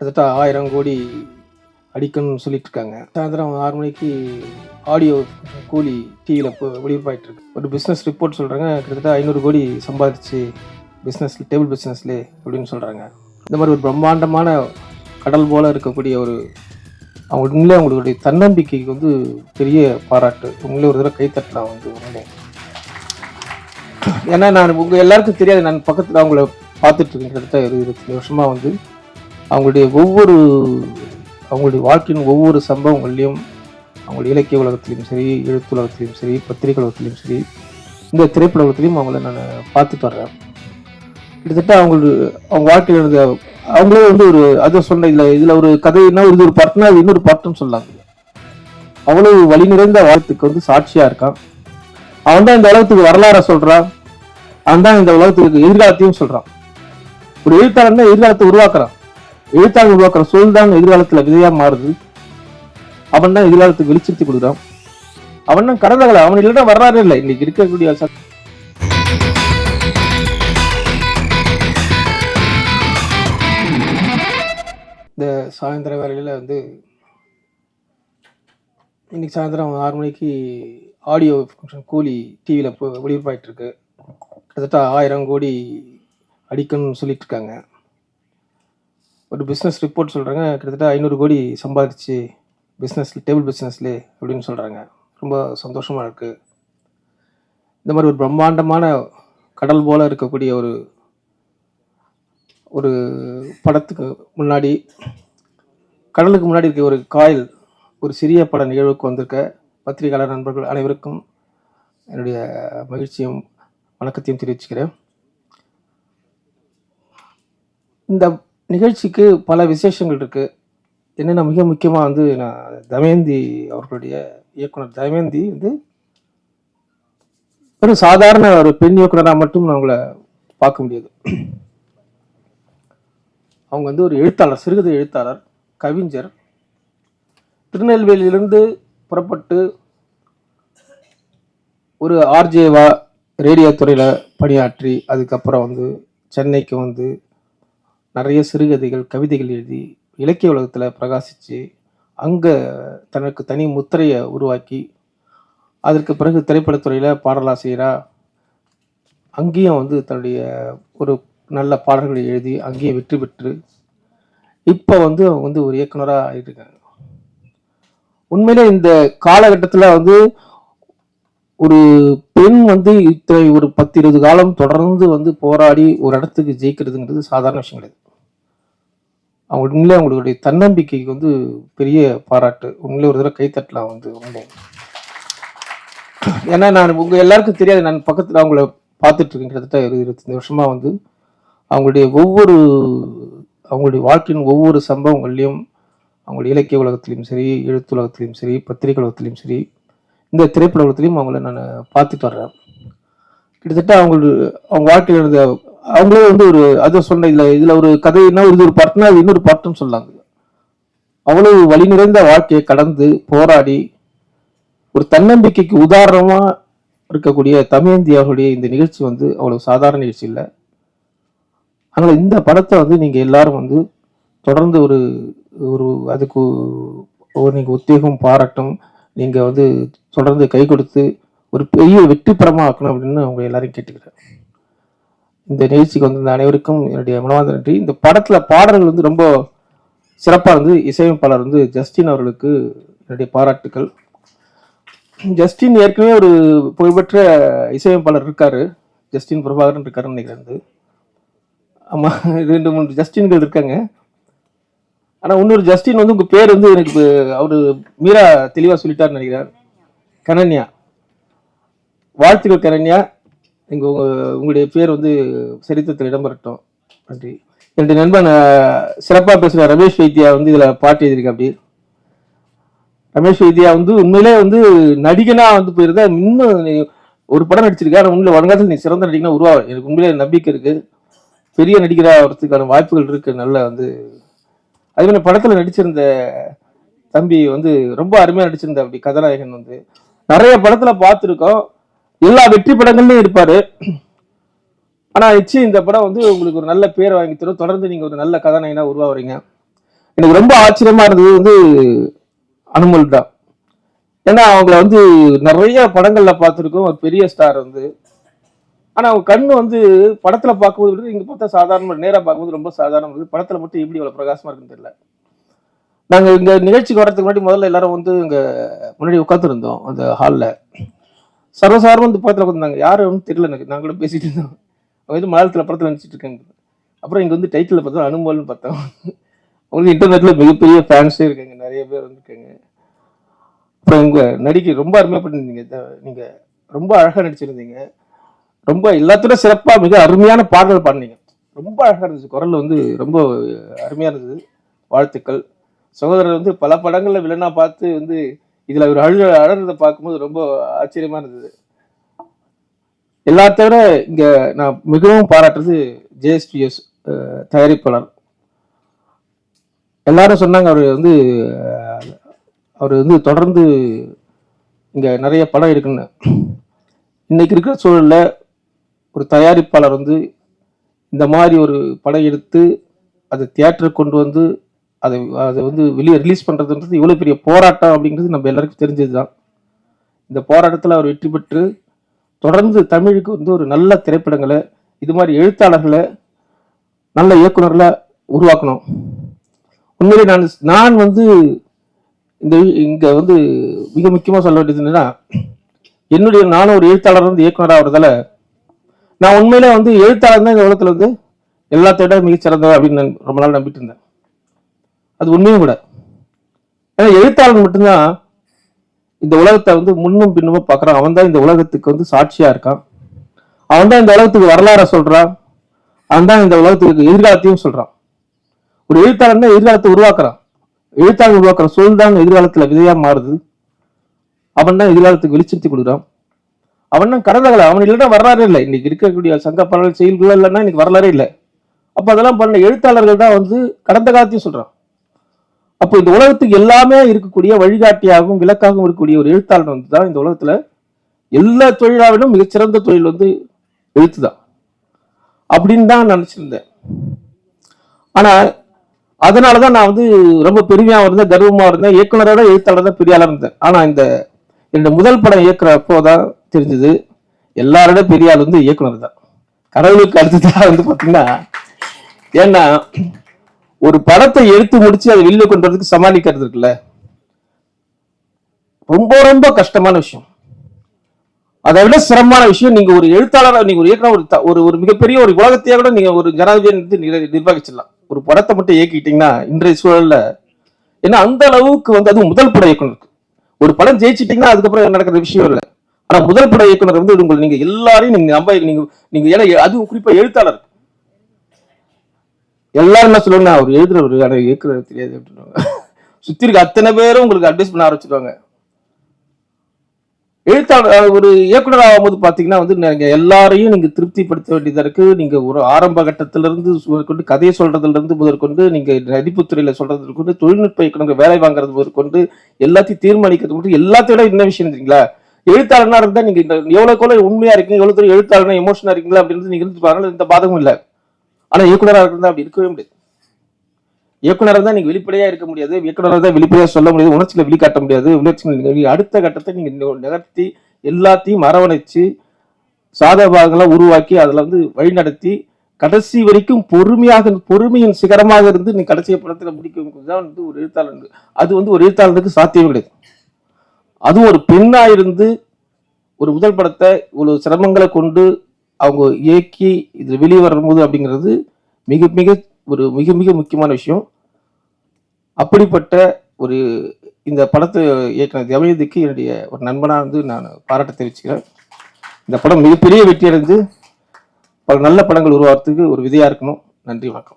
கிட்டத்தட்ட ஆயிரம் கோடி அடிக்கணும்னு சொல்லிட்டு இருக்காங்க சாயந்தரம் ஆறு மணிக்கு ஆடியோ கூலி டிவியில் இப்போ ஒளிபரப்பாயிட்டு இருக்கு ஒரு பிஸ்னஸ் ரிப்போர்ட் சொல்கிறாங்க கிட்டத்தட்ட ஐநூறு கோடி சம்பாதிச்சு பிஸ்னஸ் டேபிள் பிஸ்னஸ்லே அப்படின்னு சொல்கிறாங்க இந்த மாதிரி ஒரு பிரம்மாண்டமான கடல் போல இருக்கக்கூடிய ஒரு அவங்க உண்மையிலே அவங்களுடைய தன்னம்பிக்கைக்கு வந்து பெரிய பாராட்டு. உண்மையிலே ஒரு தடவை கைத்தட்டலாம் வந்து உண்மையிலே ஏன்னா நான் உங்கள் எல்லாருக்கும் தெரியாது. நான் பக்கத்தில் அவங்கள பார்த்துட்டு இருக்கேன். கிட்டத்தட்ட இருபத்தி வருஷமாக வந்து அவங்களுடைய ஒவ்வொரு அவங்களுடைய வாழ்க்கையின் ஒவ்வொரு சம்பவங்கள்லையும் அவங்களுடைய இலக்கிய உலகத்திலையும் சரி எழுத்து உலகத்திலையும் சரி பத்திரிகை உலகத்திலையும் சரி இந்த திரைப்பட உலகத்திலையும் அவங்கள நான் பார்த்துட்டு வர்றேன். கிட்டத்தட்ட அவங்களுக்கு அவங்க வாழ்க்கையில் இருந்த அவங்களே வந்து ஒரு அதை சொன்ன இதில் இதில் ஒரு கதைன்னா இது ஒரு பார்ட்னா அது இன்னொரு பார்ட்டுன்னு சொல்லலாம் அவ்வளவு வழி நிறைந்த வாழ்த்துக்கு வந்து சாட்சியாக இருக்கான். அவன் தான் இந்த உலகத்துக்கு வரலாற சொல்கிறான் அவன் தான் இந்த உலகத்துக்கு எதிர்காலத்தையும் சொல்கிறான் ஒரு எழுத்தாளன் தான் எதிர்காலத்தை உருவாக்குறான். எழுத்தாளர் உருவாக்குற சூழல் தான் எதிர்காலத்துல விதையா மாறுது. அவன் தான் எதிர்காலத்துக்கு வெளிச்சத்தை கொடுக்குறான். அவன் தான் கடந்தகளை அவன் இல்லைன்னா வர்றாரு இல்லை. இன்னைக்கு இருக்கக்கூடிய இந்த சாயந்தர வேலையில் வந்து இன்னைக்கு சாயந்தரம் ஆறு மணிக்கு ஆடியோ ஃபங்க்ஷன் கூலி டிவியில் இப்போ ஒளிபரப்பாயிட்டு இருக்கு. கிட்டத்தட்ட ஆயிரம் கோடி அடிக்கணும்னு சொல்லிட்டு இருக்காங்க. ஒரு பிஸ்னஸ் ரிப்போர்ட் சொல்கிறாங்க கிட்டத்தட்ட ஐநூறு கோடி சம்பாதிச்சு பிஸ்னஸ் டேபிள் பிஸ்னஸ்லே அப்படின்னு சொல்கிறாங்க ரொம்ப சந்தோஷமாக இருக்குது இந்த மாதிரி ஒரு பிரம்மாண்டமான கடல் போல இருக்கக்கூடிய ஒரு ஒரு படத்துக்கு முன்னாடி கடலுக்கு முன்னாடி இருக்க ஒரு காயல் ஒரு சிறிய பட நிகழ்வுக்கு வந்திருக்க பத்திரிகையாளர் நண்பர்கள் அனைவருக்கும் என்னுடைய மகிழ்ச்சியும் வணக்கத்தையும் தெரிவிச்சுக்கிறேன். இந்த நிகழ்ச்சிக்கு பல விசேஷங்கள் இருக்குது என்னென்ன மிக முக்கியமாக வந்து நான் தமயந்தி அவர்களுடைய இயக்குனர் தமயந்தி வந்து ஒரு சாதாரண ஒரு பெண் இயக்குனராக மட்டும் நான் அவங்கள பார்க்க முடியாது. அவங்க வந்து ஒரு எழுத்தாளர் சிறுகதை எழுத்தாளர் கவிஞர். திருநெல்வேலியிலிருந்து புறப்பட்டு ஒரு ஆர்ஜேவா ரேடியோ துறையில் பணியாற்றி அதுக்கப்புறம் வந்து சென்னைக்கு வந்து நிறைய சிறுகதைகள் கவிதைகள் எழுதி இலக்கிய உலகத்தில் பிரகாசித்து அங்கே தனக்கு தனி முத்திரையை உருவாக்கி அதற்கு பிறகு திரைப்படத்துறையில் பாடலாசிரியராக அங்கேயும் வந்து தன்னுடைய ஒரு நல்ல பாடல்களை எழுதி அங்கேயும் வெற்றி பெற்று இப்போ வந்து அவங்க வந்து ஒரு இயக்குனராக ஆகிட்டுருக்காங்க உண்மையிலே இந்த காலகட்டத்தில் வந்து ஒரு பெண் வந்து இத்தனை ஒரு பத்து இருபது காலம் தொடர்ந்து வந்து போராடி ஒரு இடத்துக்கு ஜெயிக்கிறதுங்கிறது சாதாரண விஷயம் கிடையாது. அவங்க உண்மையிலே அவங்களுடைய தன்னம்பிக்கைக்கு வந்து பெரிய பாராட்டு. உண்மையிலே ஒரு தடவை கைத்தட்டலாம் வந்து உண்மை ஏன்னா நான் உங்கள் எல்லாருக்கும் தெரியாது நான் பக்கத்தில் அவங்கள பார்த்துட்டு இருக்கேன். கிட்டத்தட்ட ஒரு இருபத்தஞ்சு வருஷமாக வந்து அவங்களுடைய ஒவ்வொரு அவங்களுடைய வாழ்க்கையின் ஒவ்வொரு சம்பவங்கள்லையும் அவங்களுடைய இலக்கிய உலகத்திலையும் சரி எழுத்து உலகத்திலையும் சரி பத்திரிகை உலகத்திலையும் சரி இந்த திரைப்பட உலகத்திலையும் அவங்கள நான் பார்த்துட்டு வர்றேன். கிட்டத்தட்ட அவங்களுடைய அவங்க வாழ்க்கையில் இருந்த அவங்களே வந்து ஒரு அதை சொன்ன இதில் இதில் ஒரு கதைன்னா இது ஒரு பார்ட்னா அது இன்னொரு பார்ட்டுன்னு சொல்லாங்க அவ்வளவு வழி நிறைந்த வாழ்க்கையை கடந்து போராடி ஒரு தன்னம்பிக்கைக்கு உதாரணமா இருக்கக்கூடிய தமிழந்தி அவர்களுடைய இந்த நிகழ்ச்சி வந்து அவ்வளவு சாதாரண நிகழ்ச்சி இல்லை. அதனால இந்த படத்தை வந்து நீங்க எல்லாரும் வந்து தொடர்ந்து ஒரு ஒரு அதுக்கு ஒரு நீங்க உத்வேகம் பாராட்டும் நீங்க வந்து தொடர்ந்து கை கொடுத்து ஒரு பெரிய வெற்றி ஆக்கணும் அப்படின்னு அவங்க எல்லாரையும் கேட்டுக்கிறேன். இந்த நிகழ்ச்சிக்கு வந்திருந்த அனைவருக்கும் என்னுடைய மனமார்ந்த நன்றி. இந்த படத்தில் பாடல்கள் வந்து ரொம்ப சிறப்பாக இருந்து இசையமைப்பாளர் வந்து ஜஸ்டின் அவர்களுக்கு என்னுடைய பாராட்டுக்கள். ஜஸ்டின் ஏற்கனவே ஒரு புகழ்பெற்ற இசையமைப்பாளர் இருக்கார். ஜஸ்டின் பிரபாகரன் இருக்காருன்னு நினைக்கிறேன் வந்து. ரெண்டு மூணு ஜஸ்டின்கள் இருக்காங்க. ஆனால் இன்னொரு ஜஸ்டின் வந்து உங்கள் பேர் வந்து எனக்கு அவர் மீரா தெளிவாக சொல்லிட்டாருன்னு நினைக்கிறார் கனன்யா. வாழ்த்துக்கள் கனன்யா. நீங்க உங்கள் உங்களுடைய பேர் வந்து சரித்திரத்தில் இடம்பெறட்டும். நன்றி. என்னுடைய நண்பன் அஹ், சிறப்பா பேசுற ரமேஷ் வைத்தியா வந்து இதுல பாட்டு எழுதியிருக்க அப்படி ரமேஷ் வைத்தியா வந்து உண்மையிலே வந்து நடிகனா வந்து போயிருந்தா இன்னும் நீ ஒரு படம் நடிச்சிருக்கா ஆனா உண்மையில வருங்காலத்தில் நீ சிறந்த நடிகனா உருவாக எனக்கு உண்மையிலே நம்பிக்கை இருக்கு. பெரிய நடிகரா வரதுக்கான வாய்ப்புகள் இருக்கு. நல்ல வந்து அதே மாதிரி படத்துல நடிச்சிருந்த தம்பி வந்து ரொம்ப அருமையா நடிச்சிருந்த அப்படி கதாநாயகன் வந்து. நிறைய படத்துல பார்த்துருக்கோம். எல்லா வெற்றி படங்கள்லயும் இருப்பாரு. ஆனா நிச்சயம் இந்த படம் வந்து உங்களுக்கு ஒரு நல்ல பேர் வாங்கி தரும். தொடர்ந்து நீங்க ஒரு நல்ல கதாநாயகனா உருவாவீங்க எனக்கு ரொம்ப ஆச்சரியமா இருந்தது வந்து அனுமல் தான். ஏன்னா அவங்கள வந்து நிறைய படங்கள்ல பார்த்துருக்கோம். ஒரு பெரிய ஸ்டார் வந்து. ஆனா அவங்க கண்ணு வந்து படத்துல பார்க்கும்போது விட இங்க பார்த்தா சாதாரண நேரா பார்க்கும்போது ரொம்ப சாதாரணம் இருக்குது படத்துல மட்டும் எப்படி இவ்வளவு பிரகாசமா இருக்குன்னு தெரியல. நாங்கள் இங்கே நிகழ்ச்சிக்கு வரதுக்கு முன்னாடி முதல்ல எல்லாரும் வந்து இங்கே முன்னாடி உட்காந்துருந்தோம் அந்த ஹாலில் சர்வசாரம் வந்து பக்கத்துல உட்காந்துருந்தாங்க ஒன்றும் தெரியல எனக்கு. நாங்க கூட பேசிட்டு இருந்தோம் அவங்க வந்து மலையாளத்தில் படத்தில் நினச்சிட்டு இருக்காங்க. அப்புறம் இங்கே வந்து டைட்டில் பார்த்தா அனுமல்னு பார்த்தோம் அவங்களுக்கு இன்டர்நெட்டில் மிகப்பெரிய ஃபேன்ஸே இருக்காங்க. நிறைய பேர் வந்துருக்காங்க. அப்புறம் உங்கள் நடிக்க ரொம்ப அருமையாகப்பட்டிருந்தீங்க பண்ணிருந்தீங்க த- ரொம்ப அழகாக நடிச்சிருந்தீங்க. ரொம்ப எல்லாத்தோட சிறப்பாக மிக அருமையான பாடல் பாடினீங்க. ரொம்ப அழகாக இருந்துச்சு. குரல் வந்து ரொம்ப அருமையாக இருந்தது. வாழ்த்துக்கள். சகோதரர் வந்து பல படங்களில் வில்லனாக பார்த்து வந்து இதுல அவர் அழு அழறத பார்க்கும்போது ரொம்ப ஆச்சரியமா இருந்தது. எல்லாத்த விட இங்க நான் மிகவும் பாராட்டுறது ஜேஎஸ்பிஎஸ் தயாரிப்பாளர். எல்லாரும் சொன்னாங்க அவர் வந்து அவர் வந்து தொடர்ந்து இங்க நிறைய படம் எடுக்கணும்னு இன்னைக்கு இருக்கிற சூழல்ல ஒரு தயாரிப்பாளர் வந்து இந்த மாதிரி ஒரு படம் எடுத்து அதை தியேட்டருக்கு கொண்டு வந்து அதை அதை வந்து வெளியே ரிலீஸ் பண்ணுறதுன்றது இவ்வளோ பெரிய போராட்டம் அப்படிங்கிறது நம்ம எல்லாருக்கும் தெரிஞ்சதுதான். இந்த போராட்டத்தில் அவர் வெற்றி பெற்று தொடர்ந்து தமிழுக்கு வந்து ஒரு நல்ல திரைப்படங்களை இது மாதிரி எழுத்தாளர்களை நல்ல இயக்குநர்களை உருவாக்கணும். உண்மையிலே நான் நான் வந்து இந்த இங்கே வந்து மிக முக்கியமாக சொல்ல வேண்டியது என்னன்னா என்னுடைய நானும் ஒரு எழுத்தாளர் வந்து இயக்குனராக ஆகிறதால நான் உண்மையிலே வந்து எழுத்தாளர் தான் இந்த உலகத்தில் வந்து எல்லாத்த விட மிகச்சிறந்தவர் அப்படின்னு நான் ரொம்ப நாள் நம்பிட்டு இருந்தேன். அது உண்மையும் கூட. ஏன்னா எழுத்தாளன் மட்டும்தான் இந்த உலகத்தை வந்து முன்னும் பின்னுமா பார்க்குறான். அவன் தான் இந்த உலகத்துக்கு வந்து சாட்சியாக இருக்கான். அவன் தான் இந்த உலகத்துக்கு வரலாற சொல்கிறான் அவன் தான் இந்த உலகத்துக்கு எதிர்காலத்தையும் சொல்கிறான் ஒரு எழுத்தாளன் தான் எதிர்காலத்தை உருவாக்குறான். எழுத்தாளர் உருவாக்குற சொல் தான் எதிர்காலத்தில் விதையாக மாறுது. அவன் தான் எதிர்காலத்துக்கு வெளிச்சத்தை கொடுக்குறான். அவன் தான் கடந்த அவன் இல்லைன்னா வரலாறு இல்லை. இன்னைக்கு இருக்கக்கூடிய சங்க பரவல் செயல்கள் இல்லைன்னா இன்னைக்கு வரலாறே இல்லை. அப்போ அதெல்லாம் பண்ண எழுத்தாளர்கள் தான் வந்து கடந்த காலத்தையும் சொல்கிறான் அப்போ இந்த உலகத்துக்கு எல்லாமே இருக்கக்கூடிய வழிகாட்டியாகவும் விளக்காகவும் இருக்கக்கூடிய ஒரு எழுத்தாளர் வந்து தான் இந்த உலகத்துல எல்லா தொழிலாவிலும் மிகச்சிறந்த தொழில் வந்து எழுத்து தான் அப்படின்னு தான் நினைச்சிருந்தேன். அதனால தான் நான் வந்து ரொம்ப பெருமையாக இருந்தேன் கர்வமாக இருந்தேன். இயக்குனரோட எழுத்தாளர் தான் பெரிய இருந்தேன். ஆனால் இந்த என்னோட முதல் படம் இயக்குறப்போ தான் தெரிஞ்சது எல்லாரோட பெரிய ஆள் வந்து இயக்குனர் தான் கடவுளுக்கு அடுத்ததாக வந்து பார்த்தீங்கன்னா ஏன்னா ஒரு படத்தை எடுத்து முடிச்சு அதை வெளியில கொண்டு வரதுக்கு சமாளிக்கிறது இருக்குல்ல? ரொம்ப ரொம்ப கஷ்டமான விஷயம். அதை விட சிரமமான விஷயம் நீங்க ஒரு எழுத்தாளராக நீங்க ஒரு இயக்குனர் ஒரு த- ஒரு ஒரு மிகப்பெரிய ஒரு உலகத்தையே கூட நீங்க ஒரு ஜனாதிபதி நிர்வகிச்சிடலாம். ஒரு படத்தை மட்டும் இயக்கிட்டீங்கன்னா இன்றைய சூழல்ல ஏன்னா அந்த அளவுக்கு வந்து அது முதல் பட இயக்குனருக்கு ஒரு படம் ஜெயிச்சிட்டீங்கன்னா அதுக்கப்புறம் நடக்கிற விஷயம் இல்லை. ஆனா முதல் பட இயக்குனர் வந்து உங்களை நீங்க எல்லாரையும் நீங்க நம்ப நீங்க நீங்க ஏன்னா அதுவும் குறிப்பா எழுத்தாளர். எல்லாரும் என்ன சொல்லுவாங்க அவர் எழுதுறவர் எனக்கு இயக்குனர் தெரியாது அப்படின்னுவாங்க. சுத்தி இருக்க அத்தனை பேரும் உங்களுக்கு அட்வைஸ் பண்ண ஆரம்பிச்சிருவாங்க. எழுத்தாளர் ஒரு இயக்குனர் ஆகும்போது பாத்தீங்கன்னா வந்து நீங்க எல்லாரையும் நீங்க திருப்திப்படுத்த வேண்டியதா இருக்கு. நீங்க ஒரு ஆரம்ப கட்டத்துல இருந்து முதற்கொண்டு கதையை சொல்றதுல இருந்து முதற்கொண்டு நீங்க நடிப்புத்துறையில் சொல்றது கொண்டு தொழில்நுட்ப இயக்குனர் வேலை வாங்குறது முதற்கொண்டு எல்லாத்தையும் தீர்மானிக்கிறது மட்டும் எல்லாத்தையும் விட என்ன விஷயம் தெரியுங்களா? எழுத்தாளனா இருந்தா நீங்க இந்த எவ்வளவு கூட உண்மையா இருக்கீங்க எவ்வளவு தூரம் எழுத்தாளனா எமோஷனா இருக்கீங்களா அப்படின்னு நீங்க இருந்து பாருங்க எந்த பாதகமும் இல்லை. ஆனா இயக்குனராக இருக்கிறதா அப்படி இருக்கவே முடியாது. இயக்குனராக தான் நீங்க வெளிப்படையா இருக்க முடியாது. இயக்குனராக தான் வெளிப்படையா சொல்ல முடியாது. உணர்ச்சியில வெளிக்காட்ட முடியாது. உணர்ச்சிகளை அடுத்த கட்டத்தை நீங்க நிகழ்த்தி எல்லாத்தையும் அரவணைச்சு சாதகங்களை உருவாக்கி அதுல வந்து வழிநடத்தி கடைசி வரைக்கும் பொறுமையாக பொறுமையின் சிகரமாக இருந்து நீ கடைசிய படத்துல முடிக்கும் தான் வந்து ஒரு எழுத்தாளர் அது வந்து ஒரு எழுத்தாளருக்கு சாத்தியம் கிடையாது. அதுவும் ஒரு பெண்ணா இருந்து ஒரு முதல் படத்தை இவ்வளவு சிரமங்களை கொண்டு அவங்க இயக்கி இதில் வெளியே வரும்போது அப்படிங்கிறது மிக மிக ஒரு மிக மிக முக்கியமான விஷயம். அப்படிப்பட்ட ஒரு இந்த படத்தை இயக்கின தமயதிக்கு என்னுடைய ஒரு நண்பனாக வந்து நான் பாராட்ட தெரிவிச்சுக்கிறேன். இந்த படம் மிகப்பெரிய வெற்றி அடைந்து பல நல்ல படங்கள் உருவாகிறதுக்கு ஒரு விதையாக இருக்கணும். நன்றி வணக்கம்.